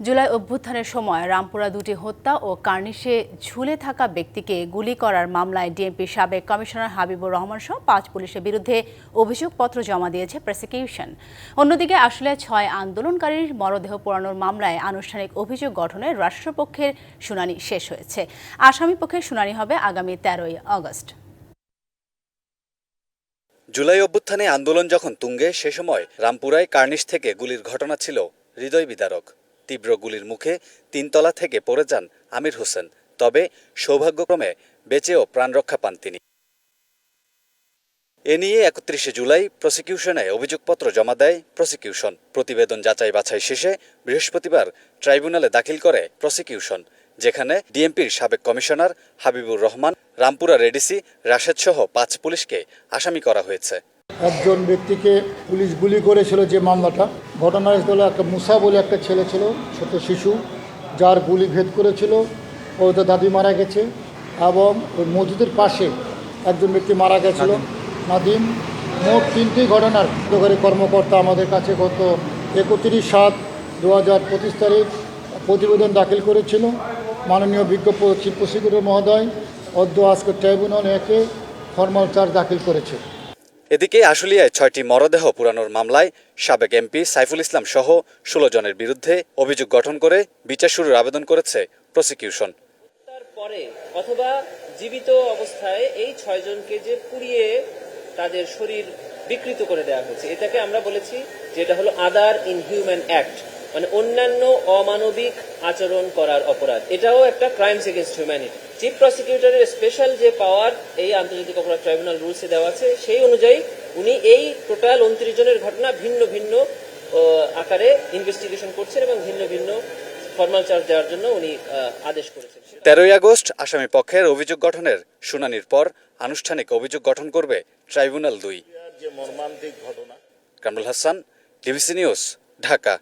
জুলাই অভ্যুত্থানের সময় রামপুরা দুটি হত্যা ও কার্নিশে ঝুলে থাকা ব্যক্তিকে গুলি করার মামলায় ডিএমপি সাবেক কমিশনার হাবিবুর রহমান সহ পাঁচ পুলিশের বিরুদ্ধে অভিযোগপত্র জমা দিয়েছে প্রসিকিউশন। অন্যদিকে আসলে ছয় আন্দোলনকারীর মরদেহ পোড়ানোর মামলায় আনুষ্ঠানিক অভিযোগ গঠনে রাষ্ট্রপক্ষের শুনানি শেষ হয়েছে। আসামি পক্ষের শুনানি হবে আগামী তেরোই আগস্ট। জুলাই অভ্যুত্থানে আন্দোলন যখন তুঙ্গে, সে সময় রামপুরায় কার্নিশ থেকে গুলির ঘটনা ছিল হৃদয় বিদারক। তীব্র গুলির মুখে তিনতলা থেকে পড়ে যান আমির হোসেন, তবে সৌভাগ্যক্রমে বেঁচেও প্রাণ রক্ষা পান তিনি। এ নিয়ে একত্রিশে জুলাই প্রসিকিউশনে অভিযোগপত্র জমা দেয় প্রসিকিউশন। প্রতিবেদন যাচাই বাছাই শেষে বৃহস্পতিবার ট্রাইব্যুনালে দাখিল করে প্রসিকিউশন, যেখানে ডিএমপির সাবেক কমিশনার হাবিবুর রহমান, রামপুরা রেডিসি রাশেদ সহ পাঁচ পুলিশকে আসামি করা হয়েছে। একজন ব্যক্তিকে পুলিশ গুলি করেছিল যে মামলাটা। ঘটনাস্থলে একটা মুসা বলে একটা ছেলে ছিল ছোট শিশু যার গুলি ভেদ করেছিল ওদের দাদি মারা গেছে এবং ওই মসজিদের পাশে একজন ব্যক্তি মারা গেছিল। নাদিম। মোট তিনটি ঘটনার কার্যকরী কর্মকর্তা আমাদের কাছে গত একত্রিশ সাত দু হাজার পঁচিশ তারিখ প্রতিবেদন দাখিল করেছিল। মাননীয় বিজ্ঞ চিফ প্রসিকিউটর মহোদয় অদ্য আজকে ট্রাইব্যুনাল একে ফর্মাল চার্জ দাখিল করেছে। এদিকে আশুলিয়ায় ছয়টি মরদেহ পুরানোর মামলায় সাবেক এমপি সাইফুল ইসলাম সহ ষোলো জনের বিরুদ্ধে অভিযোগ গঠন করে বিচার শুরুর আবেদন করেছে প্রসিকিউশন। পরে অথবা জীবিত অবস্থায় এই ছয়জনকে যে পুড়িয়ে তাদের শরীর বিকৃত করে দেওয়া হয়েছে, এটাকে আমরা বলেছি যে এটা হলো আদার ইনহিউম্যান অ্যাক্ট মানে অন্যান্য অমানবিক আচরণ করার অপরাধ। এটাও একটা ক্রাইমস এগেনস্ট হিউম্যানিটি। চিফ প্রসিকিউটরের স্পেশাল যে পাওয়ার এই আন্তর্জাতিক অপরাধ ট্রাইব্যুনাল রুলসে দেওয়া আছে সেই অনুযায়ী উনি এই টোটাল উনত্রিশ জনের ঘটনা ভিন্ন ভিন্ন আকারে ইনভেস্টিগেশন করছেন এবং ভিন্ন ভিন্ন ফর্মাল চার্জ দেওয়ার জন্য উনি আহ, আদেশ করেছেন। তেরোই আগস্ট আসামি পক্ষের অভিযোগ গঠনের শুনানির পর আনুষ্ঠানিক অভিযোগ গঠন করবে ট্রাইব্যুনাল দুই। যে মর্মান্তিক ঘটনা। Kamrul Hasan DBC news Dhaka.